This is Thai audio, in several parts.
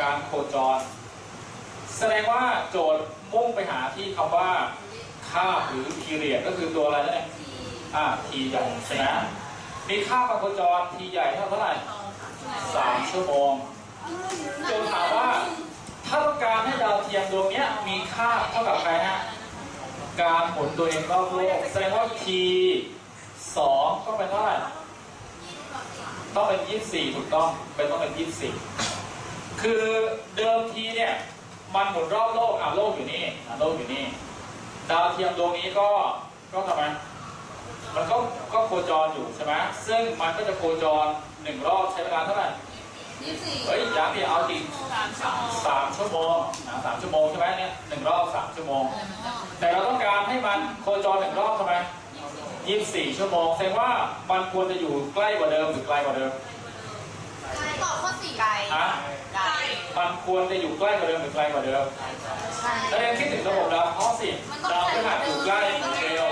การโคจร แสดงว่าโจทย์มุ่งไปหาที่คำว่าค่าบหรือ period ก็คือตัวอะไรนั่นเองอ่า t ใหญ่ใช่ไหมมีค่าการโคจร t ใหญ่เท่าไหร่สามชั่วโมงโจทย์ถามว่าถ้าต้องการให้ดาวเทียมดวงเนี้ยมีค่าเท่ากับใครฮะการหมุนตัวเองรอบโลกแสดงว่า t สองต้องเป็นเท่าไหร่ ต้องเป็น 24 ถูกต้องเป็นต้องเป็น 24 คือเดิมทีเนี่ยมันหมุนรอบโลกอะโลกอยู่นี่อะโลกอยู่นี่ดาวเทียมดวงนี้ก็ก็ทำไมมันก็ก็โคจรอยู่ใช่ไหมซึ่งมันก็จะโคจรหนึ่งรอบใช้เวลาเท่าไหร่ยี่สิบเฮ้ยย้ำดิเอาจริงสามสองสามชั่วโมงนะสามชั่วโมงใช่ไหมเนี่ยหนึ่งรอบสามชั่วโมง แต่เราต้องการให้มันโคจรหนึ่งรอบทำไม ยี่สิบสี่ชั่วโมงแสดงว่ามันควรจะอยู่ใกล้กว่าเดิมหรือไกลกว่าเดิมตอบข้อสี่ไกลฮะไกลมันควรจะอยู่ใกล้กว่าเดิมหรือไกลกว่าเดิมใช่แล้วยังคิดถึงระบบดาวเคราะห์สิมันต้องดาวไกพลฤกหัว่าสอเดิยู่มใกล้มันเร็ว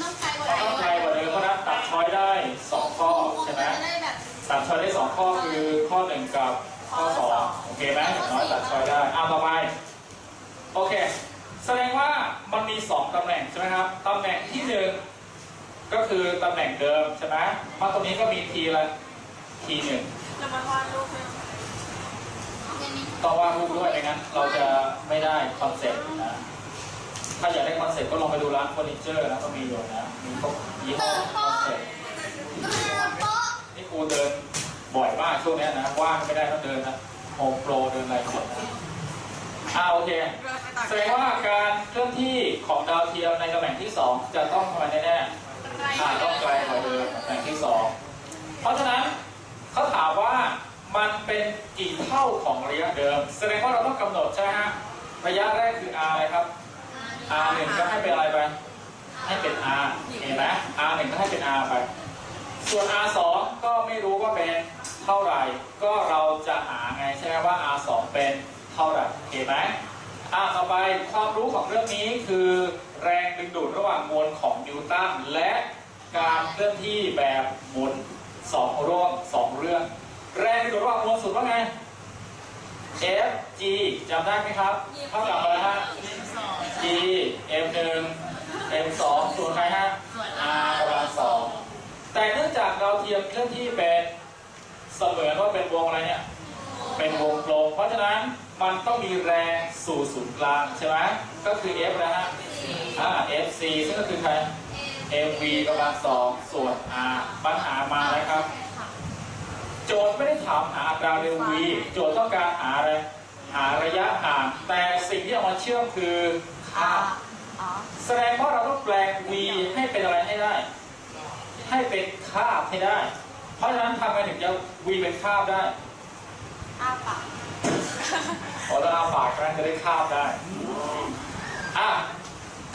ต้องไกลกว่ามันเดิต้องมไกลกว่าเดิมเพราะฉะนั้นตัดช้อยได้สองข้อใช่ไหมจะได้แบบตัดช้อยได้สองข้อคือข้อหนึ่งกับข้อสองโอเคไหมอย่างน้อยตัดช้อยได้อะต่อไปโอเค แสดงว่ามันมีสองตำแหน่งใช่ไหมครับตำแหน่งที่หนึ่ง ก็คือตำแหน่งเดิมใช่ไหมเพราะตรงนี้ก็มีทีละทีหนึ่งจะมาวาดรูปให้ต้องวาดรูปด้วยไม่งั้นเราจะไม่ได้คอนเซ็ปต์นะถ้าอยากได้คอนเซ็ปต์ก็ลองไปดูร้านเฟอร์นิเจอร์นะก็มีอยู่นะมีพวกยี่ห้อคอนเซ็ปต์โป๊ะนี่กูเดินบ่อยมากช่วงเนี้ยนะว่างไม่ได้ต้องเดินนะโฮมโปรเดินอะไรหมดนะอ่าโอเคแสดงว่าการเคลื่อนที่ของดาวเทียมในตำแหน่งที่ 2 จะต้องทำไมแน่ๆ อ่าต้องไกลกว่าเดิมตำแหน่งที่2เพราะฉะนั้นเขาถามว่ามันเป็นกี่เท่าของระยะเดิม แสดงว่าเราต้องกำหนดใช่ไหมฮะระยะแรกคือ r อะไรครับ r 1ก็ให้เป็นอะไรไป ให้เป็น r เห็นไหม r 1ก็ให้เป็น r ไป ส่วน r 2ก็ไม่รู้ว่าเป็นเท่าไหร่ ก็เราจะหาไงใช่ไหมว่า r 2เป็นเท่าไหร่เห็นไหมอะต่อไปความรู้ของเรื่องนี้คือ แรงดึงดูดระหว่างมวลของนิวตันและการเคลื่อนที่แบบหมุนสองร่วมสองเรื่อง แรงดึงดูดระหว่างมวลสุดว่าไง F G จำได้ไหมครับเท่ากับอะไรฮะ G M 1 M 2ส่วนใครฮะ R กำลังสองแต่เนื่องจากเราวเทียมเคลื่อนที่เป็นเสมือนว่าเป็นวงอะไรเนี่ย เป็นวงกลมเพราะฉะนั้นมันต้องมีแรงสู่ศูนย์กลางใช่ไหมก็คือ F นะฮะ อ่า FC ซึ่งก็คือใคร MV กำลังสองส่วน R ปัญหามาแล้วครับ โจทย์ไม่ได้ถามหาอัตราเร็ว v โจทย์ต้องการหาอะไร หาระยะห่าง แต่สิ่งที่เอามาเชื่อมคือค่าบอ๋อแสดงว่าเราต้องแปลง v ให้เป็นอะไรให้ได้ ให้เป็นคาบให้ได้ เพราะฉะนั้นทำไงถึงจะ v เป็นคาบได้อ้าปากขอตาปากกันจะได้คาบได้ อะ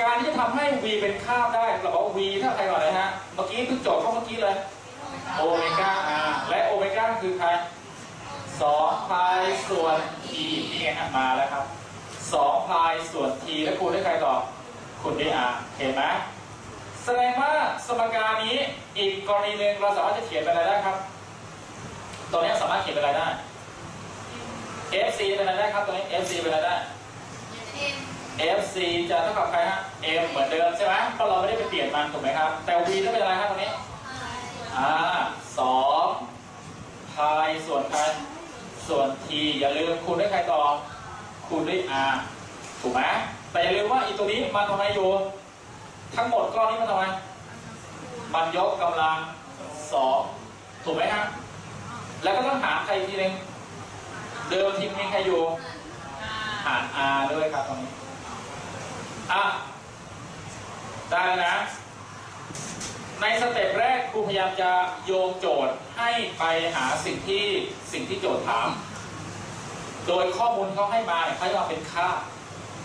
การที่จะทำให้ v เป็นคาบได้เราบอกว่า v ถ้าใครก่อนเลยฮะ เมื่อกี้เพิ่งจทย์เข้าเมื่อกี้เลย โอเมก้าและโอเมก้าคือใคร2พายส่วน t นี่ไงฮะมาแล้วครับ2พายส่วน t แล้วคูณด้วยใครต่อคูณด้วย r เห็นไหมแสดงว่าสมการนี้อีกกรณีหนึ่งเราสามารถจะเขียนเป็นอะไรได้ครับ ตัวนี้สามารถเขียนเป็นอะไรได้ FC เป็นอะไรได้ครับตัวนี้ FC เป็นอะไรได้ FC จะเท่ากับใครฮะ M เหมือนเดิมใช่ไหมเพราะเราไม่ได้ไปเปลี่ยนมันถูกไหมครับ แต่ V ต้องเป็นอะไรครับตรงนี้ อ่าสองพายส่วนใครส่วน t อย่าลืมคูณด้วยใครต่อ คูณด้วย r ถูกไหมแต่อย่าลืมว่าอีตัวนี้มันทำไมอยู่ ทั้งหมดก้อนนี้มันทำไม มันยกกำลังสองถูกไหมฮะแล้วก็ต้องหาใครอีกทีหนึงเดิมทีมมีใครอยู่หาร r ด้วยครับตรงนี้ อะได้แล้วนะ ในสเต็ปแรกครูพยายามจะโยงโจทย์ให้ไปหาสิ่งที่สิ่งที่โจทย์ถาม โดยข้อมูลเขาให้มาเขาจะมาเป็นค่า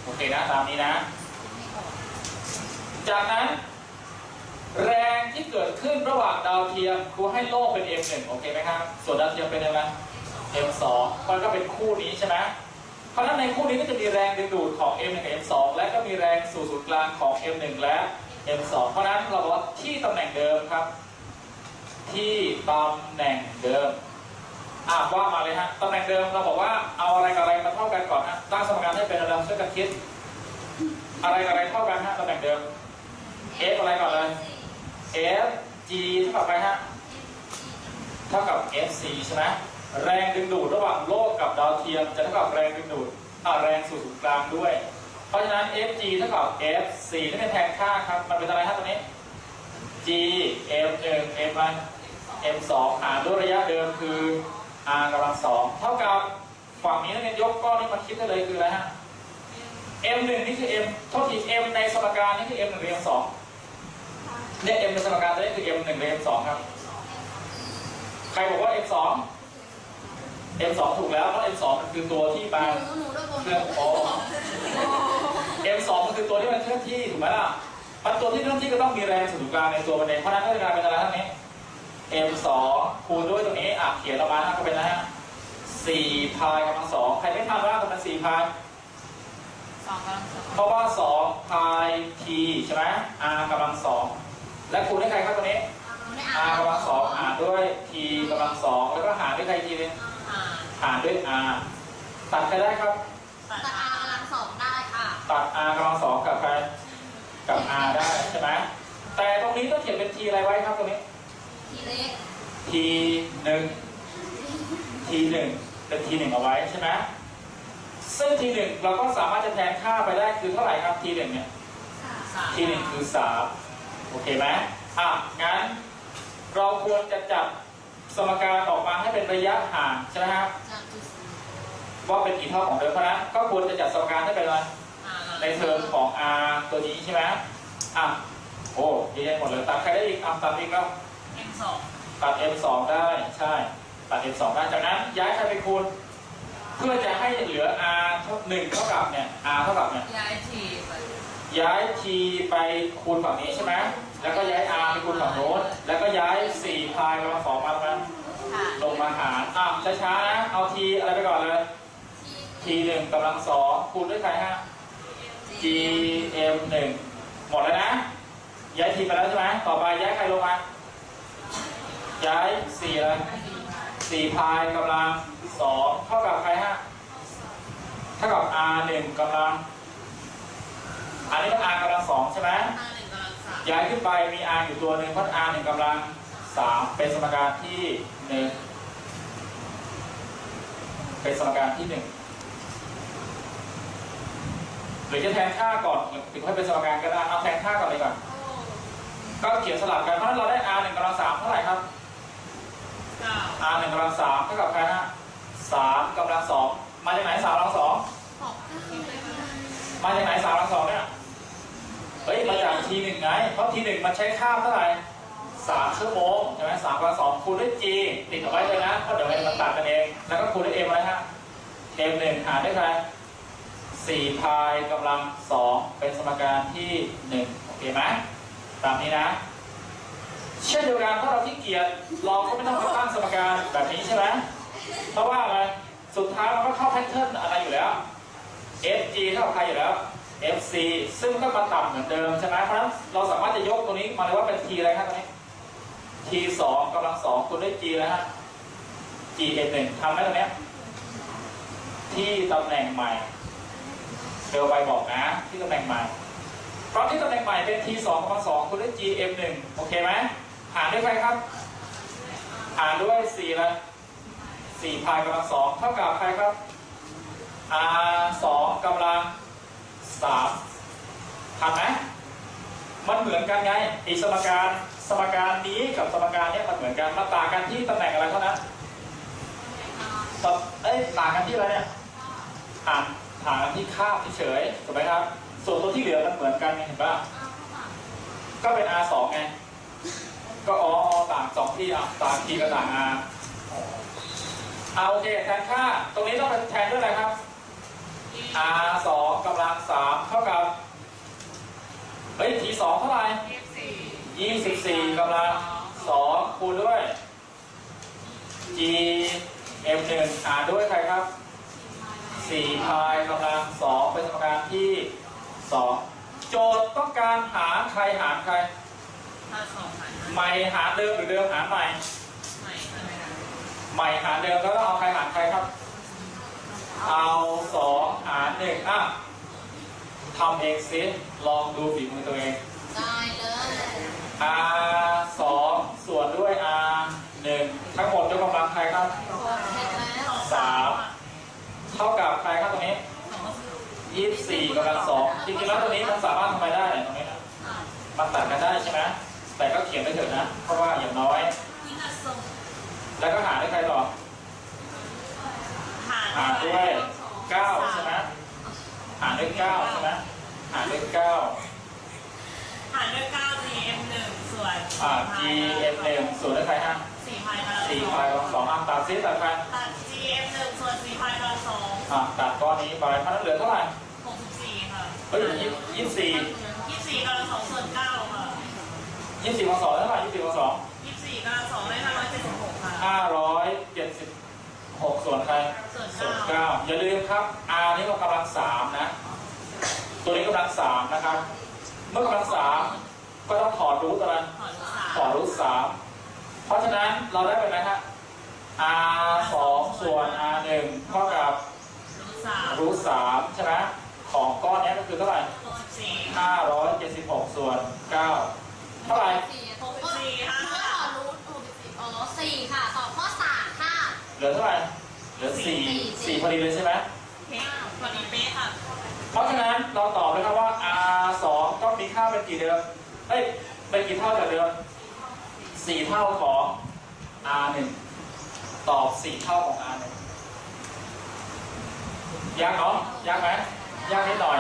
โอเคนะตามนี้นะ จากนั้นแรงที่เกิดขึ้นระหว่างดาวเทียมครูให้โลกเป็น M1 โอเคไหมครับ ส่วนดาวเทียมเป็นอะไร M2 มันก็เป็นคู่นี้ใช่ไหม เพราะฉะนั้นในคู่นี้ก็จะมีแรงดึงดูดของ M1 กับ M2 และก็มีแรงสู่ศูนย์กลางของ M1 และ M2 เพราะฉะนั้นเราบอกว่าที่ตำแหน่งเดิมครับ ที่ตำแหน่งเดิมอะว่ามาเลยฮะตำแหน่งเดิมเราบอกว่าเอาอะไรกับอะไรมาเท่ากันก่อนฮะตั้งสมการให้เป็นอะไรช่วยกันคิด อะไรกับอะไรเท่ากันฮะตำแหน่งเดิม f อะไรก่อนเลย f g เท่ากับอะไรฮะเท่ากับ f c ใช่ไหม แรงดึงดูดระหว่างโลกกับดาวเทียมจะเท่ากับแรงดึงดูดแรงสู่ศูนย์กลางด้วย เพราะฉะนั้น fg เท่ากับ f4 นั่นเป็นแทนค่าครับ มันเป็นอะไรครับตัวนี้ g f1 f1 m2 หารด้วยระยะเดิมคือ r กำลังสองเท่ากับฝั่งนี้นั่เองยกก้อนนี้มาคิดได้เลยคืออะไรฮะ m1 นี่คือ m เท่าที่ m ในสมการนี่คือ m1 เรียงสเนี่ย m ในสมการตัวนี้คือ m1 เรียงสครับ ใครบอกว่า m2 M2 ถูกแล้วเพราะ M2 มันคือตัวที่ไาหเรื่องของ M2 มันคือตัวที่มันเคลื่อนที่ถูกไหมล่ะมันตัวที่เคลื่อนที่ก็ต้องมีแรงส่วนกลางในตัวมันเองเพราะนั้นก็จะกลายเป็นอะไรทั้งนี้ M2 คูณด้วยตรงนี้อะเขียนออกมาก็เป็นนะฮะ4พายกำลังสองใครไม่ทำบ้างก็เป็น4พายเพราะว่า2พาย t ใช่ไหม r กำลังสองและคูณด้วยใครครับตรงนี้ r กำลังสองหารด้วย t กำลังสองแล้วก็หารด้วยใครทีนึง อ่าหารด้วย r ตัดใครได้ครับ ตัดอากำลังสองได้ค่ะตัด r กำลังสองกับใครกับ r ได้ใช่ไหมแต่ตรงนี้ต้องเขียนเป็น t อะไรไว้ครับตรงนี้ ทีเล็ก t หนึ่ง t หนึ่งเป็น t หนึ่งเอาไว้ใช่ไหมซึ่ง t หนึ่งเราก็สามารถจะแทนค่าไปได้คือเท่าไหร่ครับ t หนึ่งเนี่ยสามที่หนึ่งคือสามโอเคไหมอะงั้น เราควรจะจับสมการออกมาให้เป็นระยะห่างใช่ไหมครับจากจุดศูนย์ ว่าเป็นกี่เท่าของเดิมเพราะฉะนั้นก็ควรจะจัดสมการให้เป็นอะไรอ่าในเทอมของ r ตัวนี้ใช่ไหมอะโอ้เยอะแยะหมดเลยตัดใครได้อีกอะตัดอีกแล้วเอ็มสองตัด m 2ได้ใช่ตัด m 2ได้จากนั้นย้ายใครไปคูณเพื่อจะให้เหลือ r เท่าหนึ่งเท่ากับเนี่ย r เท่ากับเนี่ยย้ายทีไปย้าย t ไปคูณฝั่งนี้ใช่ไหมแล้วก็ย้าย r ไปคูณฝั่งโน้นแล้วก็ย้าย4พายกำลังสองมาตรงนั้นค่ะลงมาหารอะช้าๆนะเอา t อะไรไปก่อนเลย t หนึ่งกำลังสองคูณด้วยใครฮะ g m หนึ่งหมดแล้วนะ ย้าย t ไปแล้วใช่ไหมต่อไปย้ายใครลงมา ย้าย4อะไร4พายกำลังสองเท่ากับใครฮะ เท่ากับ r หนึ่งกำลัง อันนี้ก็ r กำลังสองใช่ไหมห้าหนึ่งกำลังสามย้ายขึ้นไปมี r อยู่ตัวหนึ่งเพราะ r หนึ่งกำลังสามเป็นสมการที่หนึ่งเป็นสมการที่หนึ่ง หรือจะแทนค่าก่อนหรือให้เป็นสมการก็ได้เอาแทนค่าก่อนเลยก่อนก็เขียนสลับกันเพราะฉะนั้นเราได้ r หนึ่งกำลังสามเท่าไหร่ครับเก้า r หนึ่งกำลังสามเท่ากับใครฮะสามกำลังสองมาจากไหนสามกำลังสองหกคิดเลยค่ะมาจากไหนสามกำลังสองเนี่ยเฮ้ยมาจากทีหนึ่งไงเพราะทีหนึ่งมันใช้ค่าเท่าไหร่สามชั่วโมงใช่ไหมสามกำลังสองคูณด้วย g ติดเอาไว้เลยนะเพราะเดี๋ยวมันตัดกันเอง แล้วก็คูณด้วย m อะไรฮะ m หนึ่งหารด้วยใคร สี่พายกำลังสองเป็นสมการที่หนึ่งโอเคไหมตามนี้นะ เช่นเดียวกันถ้าเราขี้เกียจเราก็ไม่ต้องมาตั้งสมการแบบนี้ใช่ไหมเพราะว่าอะไร สุดท้ายเราก็เข้าแพทเทิร์นอะไรอยู่แล้ว fg เท่ากับใครอยู่แล้ว fc ซึ่งก็มาต่ำเหมือนเดิมใช่ไหมเพราะฉะนั้นเราสามารถจะยกตัวนี้มาเลยว่าเป็น t อะไรครับตัวนี้ t สองกำลังสองคูณด้วย g แล้วฮะ g n หนึ่งทำไหมตรงนี้ที่ตำแหน่งใหม่ เดี๋ยวไปบอกนะ ที่ตำแหน่งใหม่เพราะที่ตำแหน่งใหม่เป็น t สองกำลังสองคูณด้วย g m หนึ่งโอเคไหมหารด้วยใครครับ หารด้วยสี่ละสี่พายกำลังสองเท่ากับใครครับ r สองกำลังสามทันไหมมันเหมือนกันไงไอีสมการสมการนี้กับสมการนี้มันเหมือนกันมาต่างกันที่ตำแหน่งอะไรเท่านั้นตเอ้ยต่างกันที่อะไรเนี่ยต่าง ต่างกันที่ค่าบเฉยถูกไหมครับ ส่วนตัวที่เหลือมันเหมือนกันไงเห็นปะก็เป็น r สองไง ก็อ๋อต่างสองที่อะต่างทีกับต่าง r เอาโอเคแทนค่า ตรงนี้ต้องเป็นแทนด้วยอะไรครับ r สองกำลังสามเท่ากับ เฮ้ย t สองเท่าไหร่ยี่สิบสี่กำลังสองคูณด้วย g m หนึ่งหารด้วยใครครับ สี่พายกำลังสองเป็นสมการที่สองโจทย์ต้องการหาใครหารใครห้าสองหารใหม่หารเดิมหรือเดิมหารใหม่ใหม่ใช่ไหมคะใใหม่หารเดิมแล้วก็เอาใครหารใครครับ เอาสองหารหนึ่งอะทำเองซิลองดูฝีมือตัวเองได้เลย r สองส่วนด้วย r หนึ่งทั้งหมดยกกำลังใครครับ เสร็จแล้ว สาม เท่ากับใครครับตรงนี้ยี่สิบสี่กำลังสองจริงๆแล้วตัวนี้มันสามารถทำไมได้เนี่ยตรงนี้นะมันตัดกันได้ใช่ไหมแต่ก็เขียนไปเถอะนะ เพราะว่าอย่างน้อย แล้วก็หารด้วยใครต่อหารหารด้วยเก้าใช่ไหมหารด้วยเก้าใช่ไหมหารด้วยเก้าหารด้วยเก้า GM หนึ่งส่วนอ่า g m หนึ่งส่วนด้วยใครฮะสี่พายกำลังสี่พายกำลังสองอะตัดซิตัดใครตัด GM หนึ่งส่วนสี่พายกำลังสอง อะตัดก้อนนี้ไปเพราะฉะนั้นเหลือเท่าไหร่หกสิบสี่ค่ะเฮ้ยยี่ยี่สิบสี่ยี่สิบสี่กำลังสองส่วนเก้าค่ะยี่สิบสี่มาสองเท่าไหร่ยี่สิบสี่มาสองยี่สิบสี่กำลังสองได้ห้าร้อยเจ็ดสิบหกค่ะห้าร้อยเจ็ดสิบหกส่วนใครส่วนส่วนเก้าเก้าอย่าลืมครับ r นี่ก็กำลังสามนะ ตัวนี้กำลังสามนะครับ เมื่อกำลังสามก็ต้องถอดรูทอะไรถอนลูกสามถอดรูทสามเพราะฉะนั้นเราได้เป็นไหมฮะ r สองส่วน r หนึ่งเท่ากับลูก สามรูทสามใช่ไหมของก้อนนี้ก็คือเท่าไหร่หกสิบสี่ห้าร้อยเจ็ดสิบหกส่วนเก้าเท่าไหร่สี่หกสิบสี่ค่ะเมื่อต่อรูทหกสิบสี่อ๋อสี่ค่ะตอบข้อสามค่ะเหลือเท่าไหร่เหลือสี่สี่พอดีเลยใช่ไหมเป๊ะพอดีเป๊ะค่ะ เพราะฉะนั้นเราตอบเลยครับว่า r 2ต้องมีค่าเป็นกี่เดิมเอ้ยเป็นกี่เท่าจากเดิม4เท่าของ r 1ตอบ4เท่าของ r 1 ยากเนาะยากไหมยากนิดหน่อย